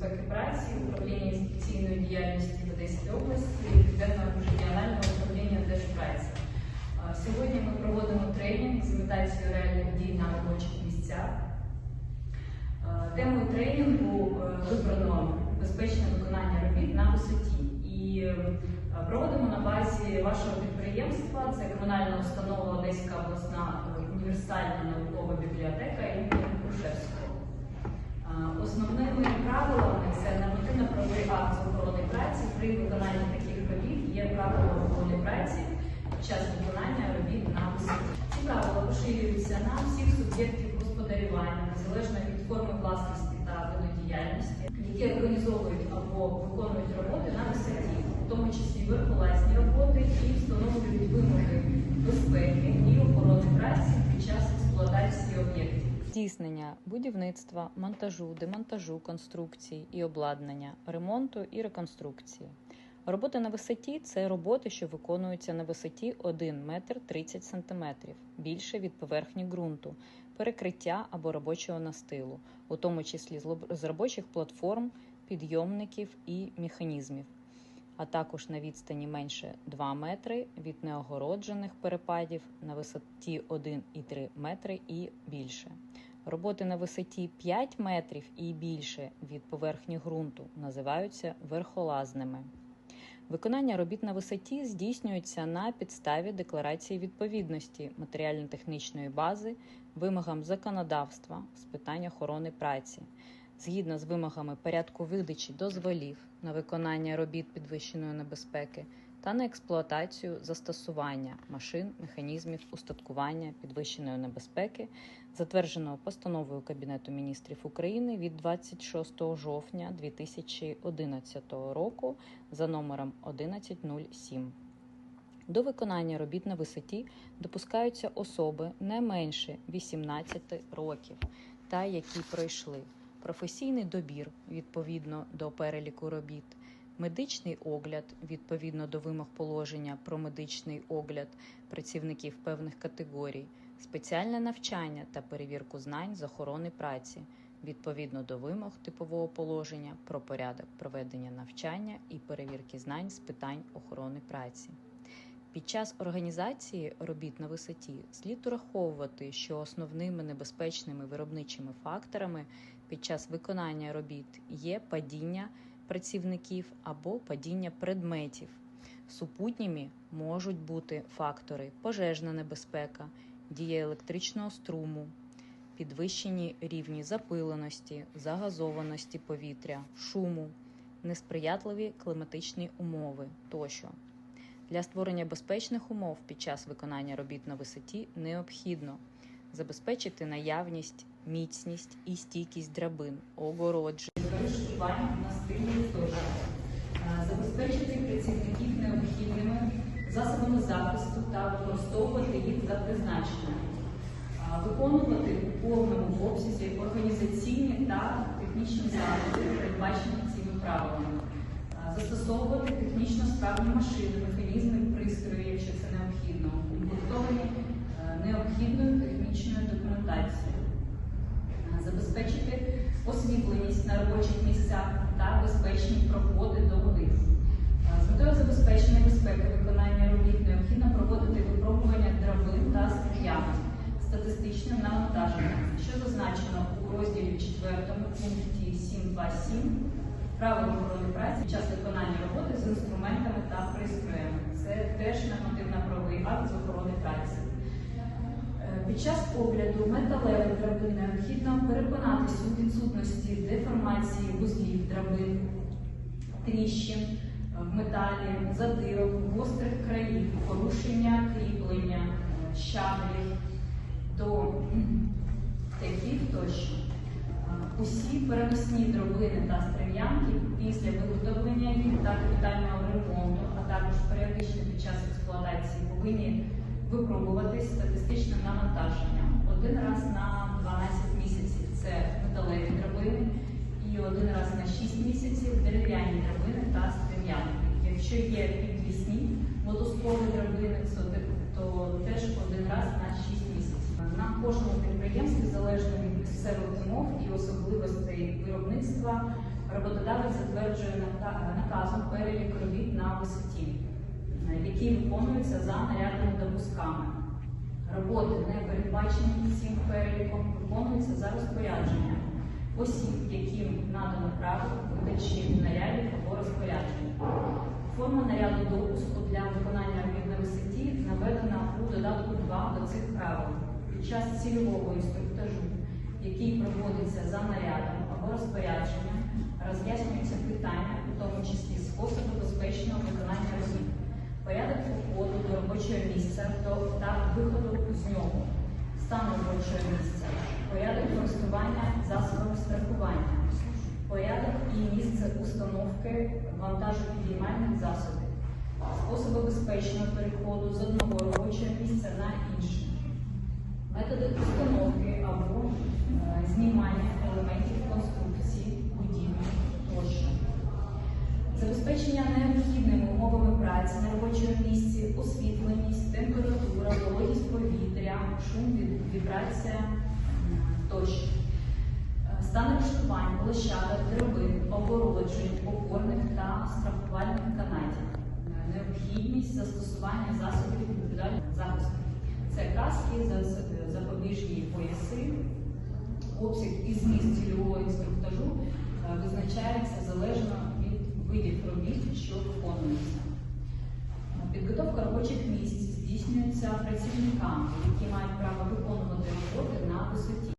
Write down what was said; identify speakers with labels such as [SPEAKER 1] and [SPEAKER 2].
[SPEAKER 1] безпеки праці, управління інспекційної діяльності в Одеській області, Південного регіонального управління Держпраці. Сьогодні ми проводимо тренінг з імітацією реальних дій на робочих місцях. Темою тренінгу е, вибрано безпечне виконання робіт на висоті. І е, проводимо на базі вашого підприємства, це комунальна установа Одеська обласна універсальна наукова бібліотека. Час виконання робіт на висоті. Ці правила поширюються на всіх суб'єктів господарювання, незалежно від форми власності та виду діяльності, які організовують або виконують роботи на висоті, в тому числі верхолазні роботи, і встановлюють вимоги безпеки і охорони праці під час експлуатації об'єктів.
[SPEAKER 2] Здійснення будівництва, монтажу, демонтажу конструкцій і обладнання, ремонту і реконструкції. Роботи на висоті це роботи, що виконуються на висоті 1 метр 30 сантиметрів, більше від поверхні ґрунту, перекриття або робочого настилу, у тому числі з робочих платформ, підйомників і механізмів, а також на відстані менше 2 метри від неогороджених перепадів на висоті 1,3 метри і більше. Роботи на висоті 5 метрів і більше від поверхні ґрунту називаються верхолазними. Виконання робіт на висоті здійснюється на підставі декларації відповідності матеріально-технічної бази вимогам законодавства з питань охорони праці, згідно з вимогами порядку видачі дозволів на виконання робіт підвищеної небезпеки та на експлуатацію застосування машин, механізмів, устаткування підвищеної небезпеки, затвердженого постановою Кабінету міністрів України від 26 жовтня 2011 року за номером 1107. До виконання робіт на висоті допускаються особи не менше 18 років та які пройшли професійний добір відповідно до переліку робіт, медичний огляд відповідно до вимог положення про медичний огляд працівників певних категорій, спеціальне навчання та перевірку знань з охорони праці відповідно до вимог типового положення про порядок проведення навчання і перевірки знань з питань охорони праці. Під час організації робіт на висоті слід ураховувати, що основними небезпечними виробничими факторами під час виконання робіт є падіння працівників або падіння предметів. Супутніми можуть бути фактори пожежна небезпека, дія електричного струму, підвищені рівні запиленості, загазованості повітря, шуму, несприятливі кліматичні умови тощо. Для створення безпечних умов під час виконання робіт на висоті необхідно забезпечити наявність, міцність і стійкість драбин, огороджень,
[SPEAKER 1] точки, забезпечити працівників необхідними засобами захисту та використовувати їх за призначенням, виконувати у повному обсязі організаційні та технічні заходи, передбачені цими правилами, застосовувати технічно справні машини, механізми, пристрої, якщо це необхідно, укомплектовані е, необхідною технічною документацією освітленість на робочих місцях та безпечні проходи до них. Е, З метою забезпечення безпеки виконання робіт необхідно проводити випробування драбин та стріями статистичним навантаженням, що зазначено у розділі 4 пункті 7.2.7 правил охорони праці під час виконання роботи з інструментами та пристроями. Це теж нормативно-правовий акт з охорони праці. Е, Під час огляду металевих драбин необхідно переконатися у відсутності деформації вузлів драбин, тріщин в металі, задирок, гострих країв, порушення кріплення, щаблів до таких тощо. Усі переносні дробини та стрем'янки після виготовлення їх та капітального ремонту, а також періодично під час експлуатації повинні випробуватись статистичним навантаженням один раз на 12 місяців це металеві драбини, і один раз на 6 місяців дерев'яні драбини та стрем'янки. Якщо є підвісні водосполи драбини, то, теж один раз на 6 місяців. На кожному підприємстві, залежно від місцевих умов і особливостей виробництва, роботодавець затверджує нака- наказом перелік робіт на висоті, які виконуються за нарядними допусками. Роботи, не передбачені цим переліком, виконуються за розпорядженням осіб, яким надано право видачі нарядів або розпоряджень. Форма наряду допуску для виконання робіт висоті наведена у додатку 2 до цих правил. Під час цільового інструктажу, який проводиться за нарядом або розпорядженням, роз'яснюються питання, у тому числі способи безпечного виконання робіт, порядок входу до робочого місця та виходу з нього, стан робочого місця, порядок користування засобами страхування, порядок і місце установки вантажопідіймальних засобів, способи безпечного переходу з одного робочого місця на інше, методи установки або е, знімання елементів конструкції, будівлі тощо. Забезпечення необхідними освітленість, температура, вологість повітря, шум, вібрація тощо. Е, Стан рештувань, площадок, драбин, обороджень, опорних та страхувальних канатів. Е, Необхідність застосування засобів індивідуального захисту. Це каски, запобіжні пояси, обсяг і зміст цільового інструктажу е, визначається залежно від видів робіт, що виконуються. Підготовка робочих місць здійснюється працівниками, які мають право виконувати роботи на висоті.